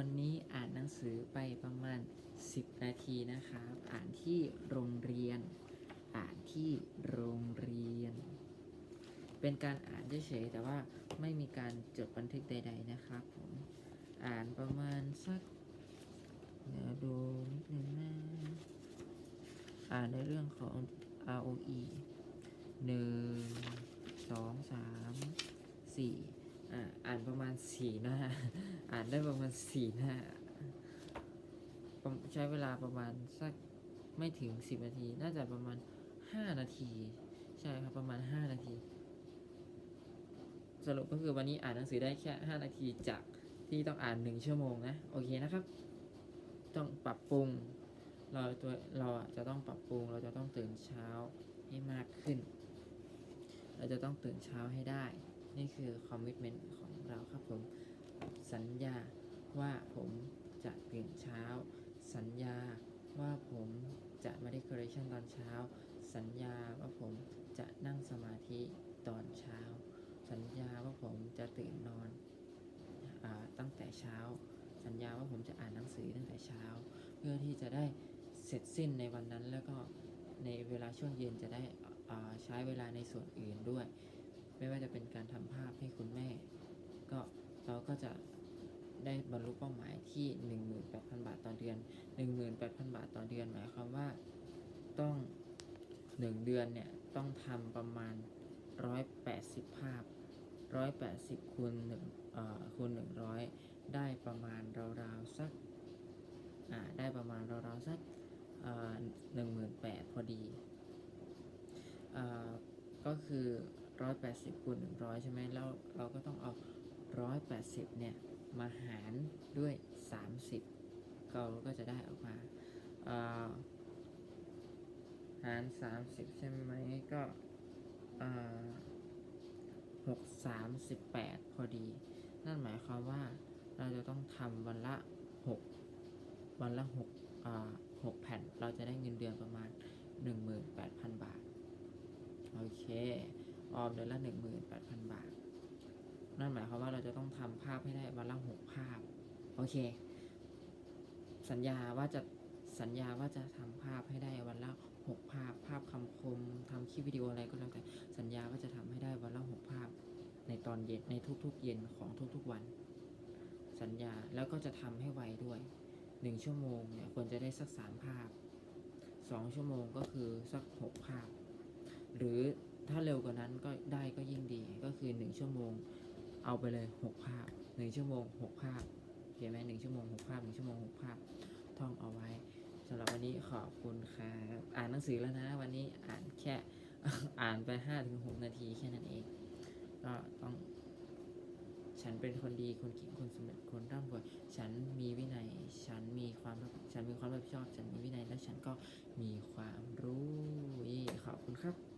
วันนี้อ่านหนังสือไปประมาณ 10 นาทีนะครับ อ่านที่โรงเรียน อ่านที่โรงเรียน เป็นการอ่านเฉยๆแต่ว่าไม่มีการจดบันทึกใด ๆ นะครับผม อ่านประมาณสักเดี๋ยวดูนิดนึงนะอ่านในเรื่องของ ROE หนึ่งส อ่านประมาณสี่หน้า อ่านได้ประมาณสี่หน้าประใช้เวลาประมาณสักไม่ถึงสิบนาที น่าจะประมาณห้านาที ใช่ครับประมาณห้านาที สรุปก็คือวันนี้อ่านหนังสือได้แค่ห้านาทีจากที่ต้องอ่านหนึ่งชั่วโมงนะ โอเคนะครับ ต้องปรับปรุง เราตัวเราจะต้องปรับปรุง เราจะต้องตื่นเช้าให้มากขึ้น เราจะต้องตื่นเช้าให้ได้ นี่คือคอมมิชเมนต์ของ ครับผม สัญญาว่าผมจะตื่นเช้า สัญญาว่าผมจะมาดีคอเรชันตอนเช้า สัญญาว่าผมจะนั่งสมาธิตอนเช้า สัญญาว่าผมจะตื่นนอนอตั้งแต่เช้า สัญญาว่าผมจะอ่านหนังสือตั้งแต่เช้า เพื่อที่จะได้เสร็จสิ้นในวันนั้นแล้วก็ในเวลาช่วงเย็นจะได้ใช้เวลาในส่วนอื่นด้วย ไม่ว่าจะเป็นการทำภาพให้คุณแม่ ก็เราก็จะได้บรรลุเป้าหมายที่ 18,000 บาทต่อเดือน 18,000 บาทต่อเดือนหมายความว่าต้อง 1 เดือนเนี่ยต้องทำประมาณ 180 ภาพ 180คูณ1เอ่อคูณ100 ได้ประมาณราวๆสักอ่าได้ประมาณราวๆสักหนึ่งหมื่นแปดพอดีอ่าก็คือร้อยแปดสิบคูณหนึ่งร้อยใช่ไหมแล้วเราก็ต้องเอา ร้อยแปดสิบเนี่ย มาหารด้วยสามสิบเราก็จะได้ออกมาหารสามสิบใช่ไหมก็หกสามสิบแปดพอดี นั่นหมายความว่าเราจะต้องทำวันละหกวันละหกหกแผ่น เราจะได้เงินเดือนประมาณ18,000บาท โอเค ออมเดือนละ18,000บาท นั่นหมายความว่าเราจะต้องทำภาพให้ได้วันละหกภาพ โอเค สัญญาว่าจะสัญญาว่าจะทำภาพให้ได้วันละหกภาพ ภาพคำคมทำคลิปวิดีโออะไรก็แล้วแต่ สัญญาว่าจะทำให้ได้วันละหกภาพ ในตอนเย็นในทุกๆ เย็นของทุกๆวัน สัญญาแล้วก็จะทำให้ไวด้วยหนึ่งชั่วโมงเนี่ยควรจะได้สักสามภาพสองชั่วโมงก็คือสักหกภาพ หรือถ้าเร็วกว่านั้นก็ได้ก็ยิ่งดีก็คือหนึ่งชั่วโมง เอาไปเลยหกภาพหนึ่งชั่วโมงหกภาพเห็นไหมหนึ่งชั่วโมงหกภาพหนึ่งชั่วโมงหกภาพ ท่องเอาไว้สำหรับวันนี้ขอบคุณครับอ่านหนังสือแล้วนะ วันนี้อ่านแค่อ่านไปห้าถึงหกนาทีแค่นั้นเอง ก็ต้อง ฉันเป็นคนดีคนเก่งคนสำเร็จคนร่ำรวยฉันมีวินัย ฉันมีความฉันมีความรับผิดชอบ ฉันมีวินัยและฉันก็มีความรู้ขอบคุณครับ